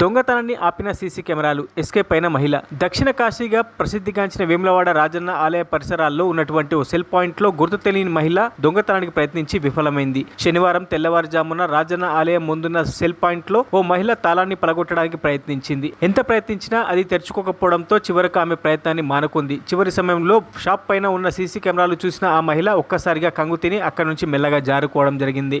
దొంగతనాన్ని ఆపిన సీసీ కెమెరాలు ఎస్కేప్ అయిన మహిళ. దక్షిణ కాశీగా ప్రసిద్ధిగాంచిన వేములవాడ రాజన్న ఆలయ పరిసరాల్లో ఉన్నటువంటి ఓ సెల్ పాయింట్లో గుర్తు తెలియని మహిళ దొంగతనానికి ప్రయత్నించి విఫలమైంది. శనివారం తెల్లవారుజామున రాజన్న ఆలయం ముందున్న సెల్ పాయింట్లో ఓ మహిళ తాళాన్ని పలగొట్టడానికి ప్రయత్నించింది. ఎంత ప్రయత్నించినా అది తెరుచుకోకపోవడంతో చివరకు ఆమె ప్రయత్నాన్ని మానుకుంది. చివరి సమయంలో షాప్ పైన ఉన్న సీసీ కెమెరాలు చూసిన ఆ మహిళ ఒక్కసారిగా కంగు తిని అక్కడి నుంచి మెల్లగా జారుకోవడం జరిగింది.